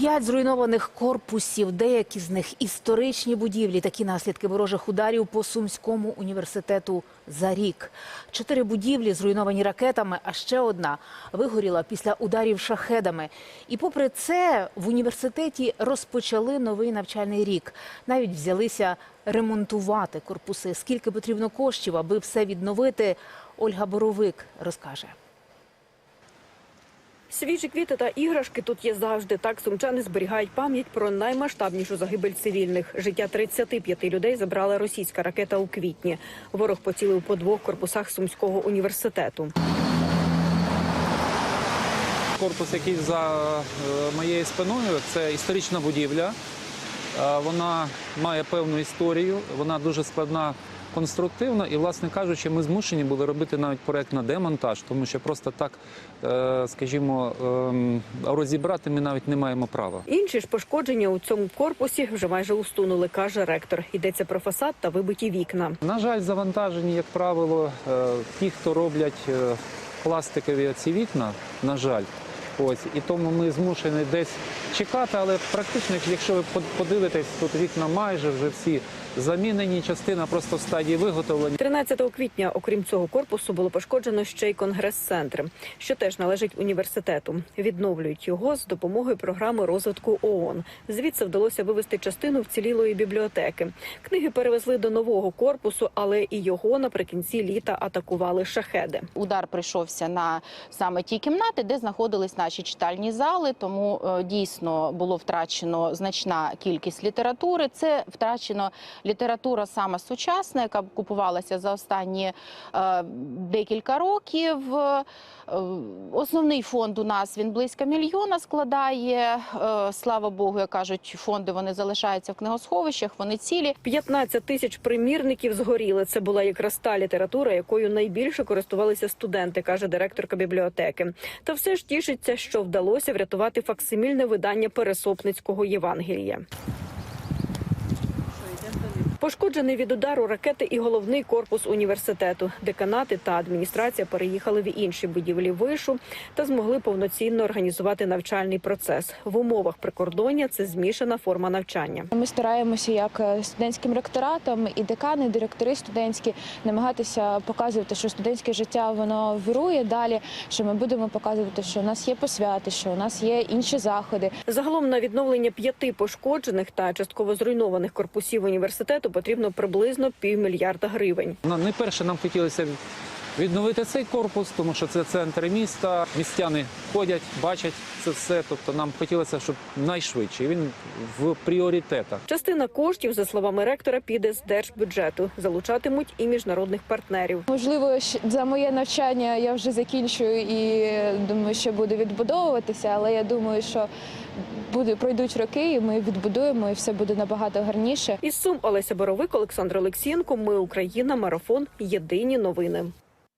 П'ять зруйнованих корпусів, деякі з них історичні будівлі. Такі наслідки ворожих ударів по Сумському університету за рік. Чотири будівлі зруйновані ракетами, а ще одна вигоріла після ударів шахедами. І попри це в університеті розпочали новий навчальний рік. Навіть взялися ремонтувати корпуси. Скільки потрібно коштів, аби все відновити, Ольга Боровик розкаже. Свіжі квіти та іграшки тут є завжди. Так сумчани зберігають пам'ять про наймасштабнішу загибель цивільних. Життя 35 людей забрала російська ракета у квітні. Ворог поцілив по двох корпусах Сумського університету. Корпус, який за е, моєю спиною, це історична будівля. Е, Вона має певну історію, вона дуже складна конструктивно, і, власне кажучи, ми змушені були робити навіть проект на демонтаж, тому що просто так, е, скажімо, ем, розібрати ми навіть не маємо права. Інші ж пошкодження у цьому корпусі вже майже устунули, каже ректор. Йдеться про фасад та вибиті вікна. На жаль, завантажені, як правило, е, ті, хто роблять пластикові ці вікна, на жаль. Ось і тому ми змушені десь чекати, але практично, якщо ви под- подивитесь, тут вікна майже вже всі замінені, частина просто в стадії виготовлення. 13 квітня, окрім цього корпусу, було пошкоджено ще й конгрес-центр, що теж належить університету. Відновлюють його з допомогою програми розвитку ООН. Звідси вдалося вивести частину вцілілої бібліотеки. Книги перевезли до нового корпусу, але і його наприкінці літа атакували шахеди. Удар прийшовся на саме ті кімнати, де знаходились наші читальні зали. Тому е, дійсно було втрачено значна кількість літератури. Це втрачено література саме сучасна, яка купувалася за останні е, декілька років. Е, Основний фонд у нас він близько мільйона складає. Слава Богу, як кажуть, фонди вони залишаються в книгосховищах, вони цілі. 15 тисяч примірників згоріли. Це була якраз та література, якою найбільше користувалися студенти, каже директорка бібліотеки. Та все ж тішиться, що вдалося врятувати факсимільне видання Пересопницького Євангелія. Пошкоджений від удару ракети і головний корпус університету. Деканати та адміністрація переїхали в інші будівлі вишу та змогли повноцінно організувати навчальний процес. В умовах прикордоння це змішана форма навчання. Ми стараємося як е, студентським ректоратом і декани, і директори студентські намагатися показувати, що студентське життя воно вирує далі. Що ми будемо показувати, що у нас є посвяти, що у нас є інші заходи. Загалом на відновлення п'яти пошкоджених та частково зруйнованих корпусів університету потрібно приблизно півмільярда гривень. На- Найперше нам хотілося відновити цей корпус, тому що це центр міста. Містяни ходять, бачать це все. Тобто нам хотілося, щоб найшвидше. Він в пріоритетах. Частина коштів, за словами ректора, піде з держбюджету. Залучатимуть і міжнародних партнерів. Можливо, за моє навчання я вже закінчую і думаю, що буду відбудовуватися, але я думаю, що буде пройдуть роки, і ми відбудуємо, і все буде набагато гарніше. Із Сум Олеся Боровик, Олександр Олексієнко. Ми Україна. Марафон. Єдині новини.